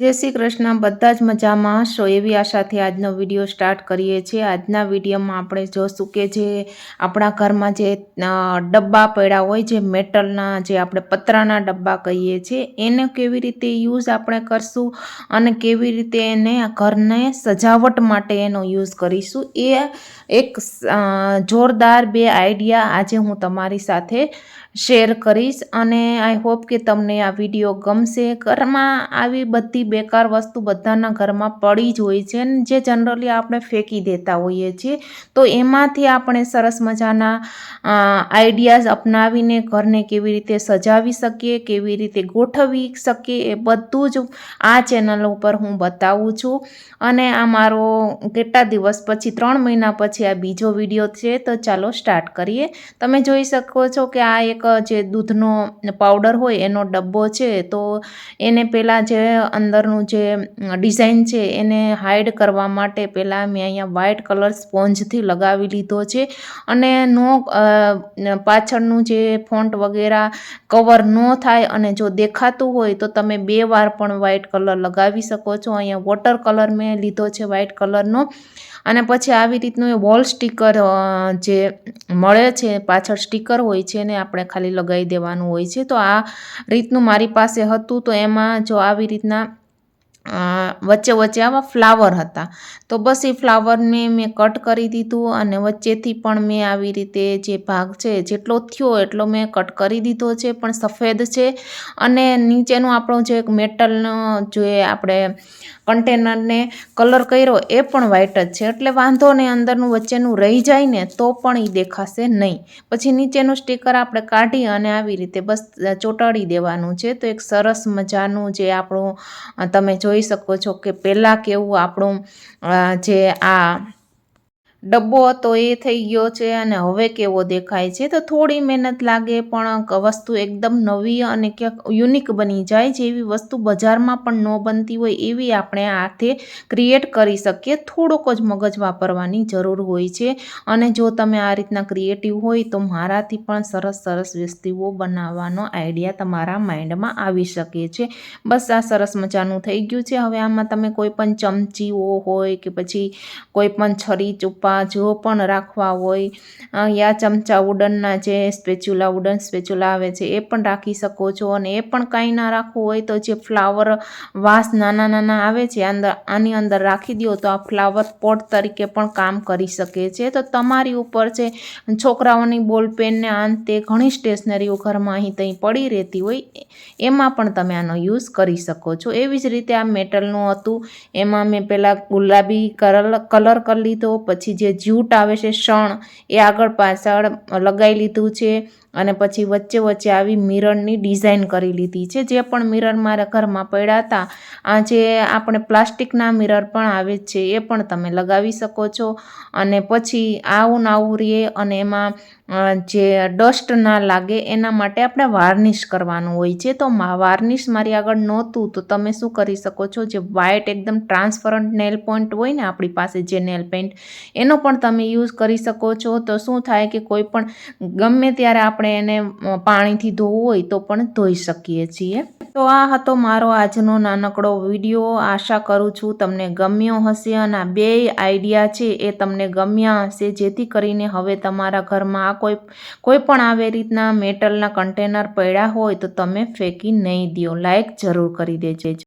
જય શ્રી કૃષ્ણ. બધા જ મજામાં હશો એવી આશાથી આજનો વીડિયો સ્ટાર્ટ કરીએ છીએ. આજના વિડીયોમાં આપણે જોશું કે જે આપણા ઘરમાં જે ડબ્બા પડ્યા હોય, જે મેટલના જે આપણે પતરાના ડબ્બા કહીએ છીએ, એને કેવી રીતે યુઝ આપણે કરશું અને કેવી રીતે એને ઘરને સજાવટ માટે એનો યુઝ કરીશું, એ એક જોરદાર બે આઈડિયા આજે હું તમારી સાથે શેર કરીશ. અને આઈ હોપ કે તમને આ વીડિયો ગમશે. ઘરમાં આવી બધી બેકાર વસ્તુ બધાના ઘરમાં પડી જ હોય છે ને જે જનરલી આપણે ફેંકી દેતા હોઈએ છીએ. તો એમાંથી આપણે સરસ મજાના આઈડિયાઝ અપનાવીને ઘરને કેવી રીતે સજાવી શકીએ, કેવી રીતે ગોઠવી શકીએ એ બધું જ આ ચેનલ ઉપર હું બતાવું છું. અને આ મારો કેટલા દિવસ પછી, ત્રણ મહિના પછી આ બીજો વીડિયો છે તો ચાલો સ્ટાર્ટ કરીએ. તમે જોઈ શકો છો કે આ એક જે દૂધનો પાવડર હોય એનો ડબ્બો છે તો એને પહેલાં જે અંદરનું જે ડિઝાઇન છે એને હાઈડ કરવા માટે પહેલાં મેં અહીંયા વ્હાઇટ કલર સ્પોન્જથી લગાવી લીધો છે અને નો પાછળનું જે ફોન્ટ વગેરે કવર ન થાય અને જો દેખાતું હોય તો તમે બે વાર પણ વ્હાઇટ કલર લગાવી શકો છો. અહીંયા વોટર કલર મેં લીધો છે વ્હાઇટ કલરનો. અને પછી આવી રીતનું એ વોલ સ્ટીકર જે મળે છે, પાછળ સ્ટીકર હોય છે એને આપણે ખાલી લગાવી દેવાનું હોય છે. તો આ રીતનું મારી પાસે હતું તો એમાં જો આવી રીતના વચ્ચે વચ્ચે આવા ફ્લાવર હતા. તો બસ એ ફ્લાવરને મેં કટ કરી દીધું અને વચ્ચેથી પણ મેં આવી રીતે જે ભાગ છે, જેટલો થયો એટલો મેં કટ કરી દીધો છે, પણ સફેદ છે. અને નીચેનું આપણો જે મેટલનો જે આપણે કન્ટેનરને કલર કર્યો એ પણ વ્હાઈટ જ છે. એટલે વાંધો નહીં, અંદરનું વચ્ચેનું રહી જાય ને તો પણ એ દેખાશે નહીં. પછી નીચેનું સ્ટીકર આપણે કાઢી અને આવી રીતે બસ ચોંટાડી દેવાનું છે. તો એક સરસ મજાનું જે આપણું, તમે તમે જોઈ શકો છો કે પહેલાં કેવું આપણું જે આ ડબ્બો હતો એ થઈ ગયો છે અને હવે કેવો દેખાય છે? તો થોડી મહેનત લાગે પણ વસ્તુ એકદમ નવી અને ક્યાંક યુનિક બની જાય જેવી વસ્તુ બજારમાં પણ ન બનતી હોય એવી આપણે હાથે ક્રિએટ કરી શકીએ. થોડોક જ મગજ વાપરવાની જરૂર હોય છે. અને જો તમે આ રીતના ક્રિએટિવ હોય તો મારાથી પણ સરસ સરસ વસ્તુઓ બનાવવાનો આઈડિયા તમારા માઇન્ડમાં આવી શકે છે. બસ આ સરસ મજાનું થઈ ગયું છે. હવે આમાં તમે કોઈ પણ ચમચીઓ હોય કે પછી કોઈ પણ છરી, ચૂપા જો પણ રાખવા હોય યા ચમચા ઉડનના જે સ્પેચ્યુલા ઉડન સ્પેચ્યુલા આવે છે, એ પણ રાખી શકો છો. અને એ પણ કાંઈ ના રાખવું હોય તો જે ફ્લાવર વાસ નાના નાના આવે છે, અંદર, આની અંદર રાખી દો તો આ ફ્લાવર પોટ તરીકે પણ કામ કરી શકે છે. તો તમારી ઉપર છે છોકરાઓની બોલ પેનને અંતે ઘણી સ્ટેશનરીઓ ઘરમાં અહીં ત્યાં પડી રહેતી હોય, એમાં પણ તમે આનો યુઝ કરી શકો છો. એવી જ રીતે આ મેટલનું હતું, એમાં મેં પહેલાં ગુલાબી કલર કલર કરી લીધો, પછી જે જ્યુટ આવે છે શણ એ આગળ પાછળ લગાવી લીધું છે. અને પછી વચ્ચે વચ્ચે આવી મિરરની ડિઝાઇન કરી લીધી છે, જે પણ મિરર મારા ઘરમાં પડ્યા હતા. આ જે આપણે પ્લાસ્ટિકના મિરર પણ આવે છે, એ પણ તમે લગાવી શકો છો. અને પછી આવું નાવું રહે અને એમાં જે ડસ્ટ ના લાગે એના માટે આપણે વાર્નિશ કરવાનું હોય છે. તો વાર્નિશ મારી આગળ નહોતું, તો તમે શું કરી શકો છો? જે વ્હાઇટ એકદમ ટ્રાન્સપરન્ટ નેલ પોઈન્ટ હોય ને આપણી પાસે જે નેલ પેન્ટ એનો પણ તમે યુઝ કરી શકો છો. તો શું થાય કે કોઈ પણ ગમે ત્યારે આપણે એને પાણીથી ધોવું હોય તો પણ ધોઈ શકીએ છીએ. તો આ હતો મારો આજનો નાનકડો વીડિયો. આશા કરું છું તમને ગમ્યો હશે અને આ બે આઈડિયા છે એ તમને ગમ્યા હશે. જેથી કરીને હવે તમારા ઘરમાં આ કોઈ કોઈ પણ આવી રીતના મેટલના કન્ટેનર પડ્યા હોય તો તમે ફેંકી નહીં દો લાઇક જરૂર કરી દેજો.